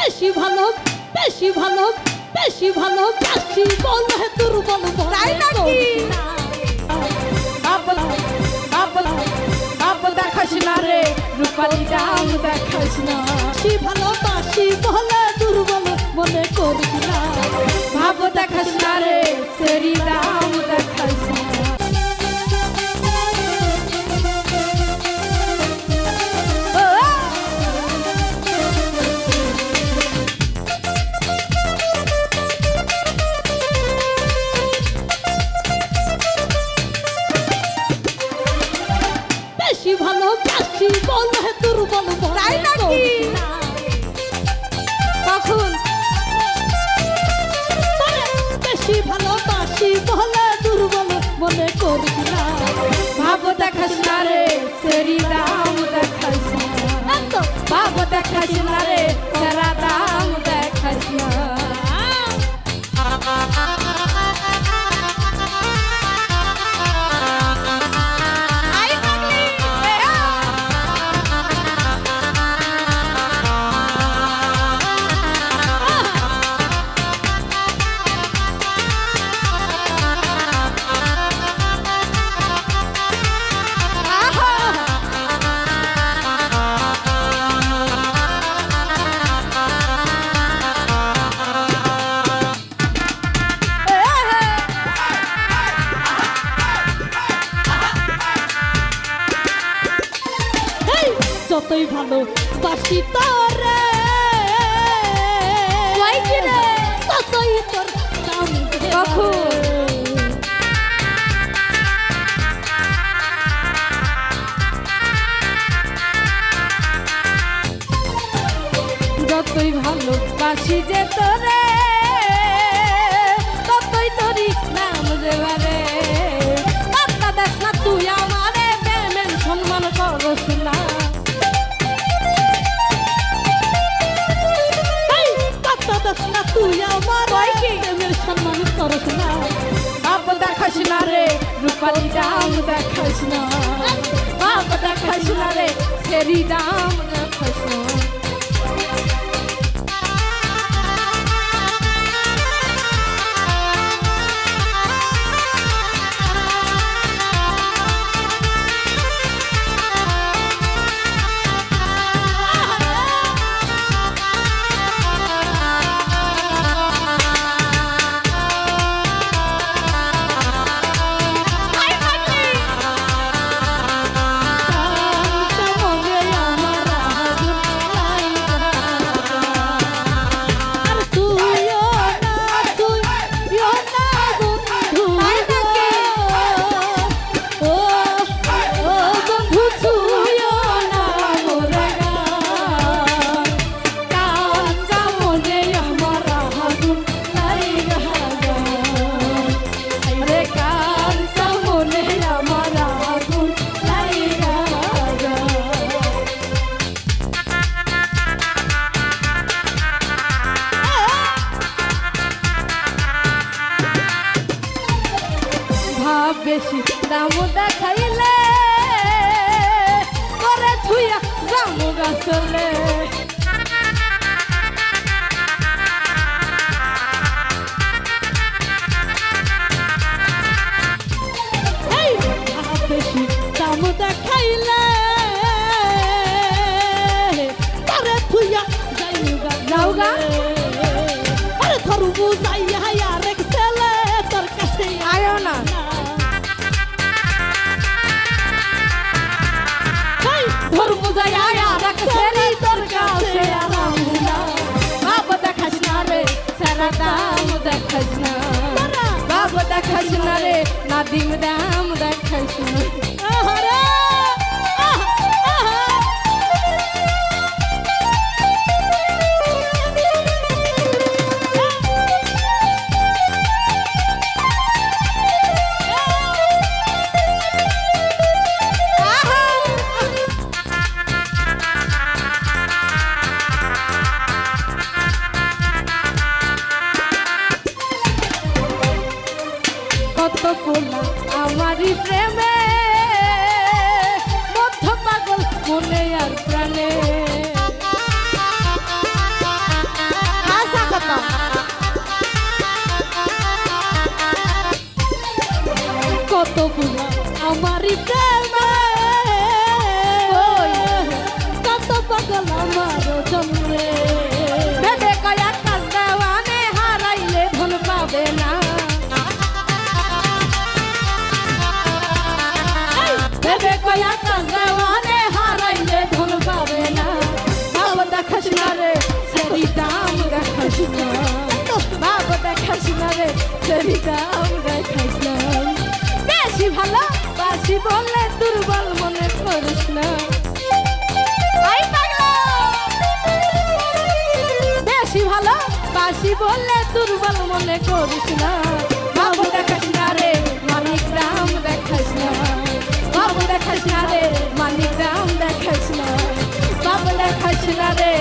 বেশি ভালো বেশি ভালো বেশি ভালো বেশি বলে দুর্বল তাই নাকি? দেখাস না রে রূপালি দাম দেখাস না। বেশি ভালোবাসি বলে দুর্বল মনে করবি না। তাই নাকি? করবি না। কখন আরে, বেশি ভালোবাসি বলে দুর্বল মনে করবি না ভাব দেখাস না রে সেরি দাম দেখাস ভাব দেখাস না রে ভালো বাসি তোরে কই কি রে? ততই তোর কখন? যতই ভালোবাসি যে তোরে করস না। বাপ দেখাস না রে, রূপালি দাম দেখাস না। বাপ দেখাস না রে সেরি দাম দেখাইলে করে থুইয়া জামু গাছলে। দাম দেখাইলে তারে থুইয়া যাইগা যাওগা? আরে ধরবু যাইয়া নাদিম দাম কোনা আমারই প্রেমে। মধ্য পাগল মনে আর প্রাণে। কত আমারই প্রেম। ভেবে কয়া কাজ হারাইলে ধন পাবে না। বাবা দেখাস না রে সেরি দাম দেখাস না। বাবা দেখাস না রে সেরি দাম দেখাস না। বেশি ভালো, বাসি বললে দুর্বল মনে করিস না। বেশি ভালো, বাসি বললে দুর্বল মনে করিস না। বাবু দেখাস না রে, মালিক রাম দেখাস না। দেখাস না রে মালিক রাম দেখাস না রে।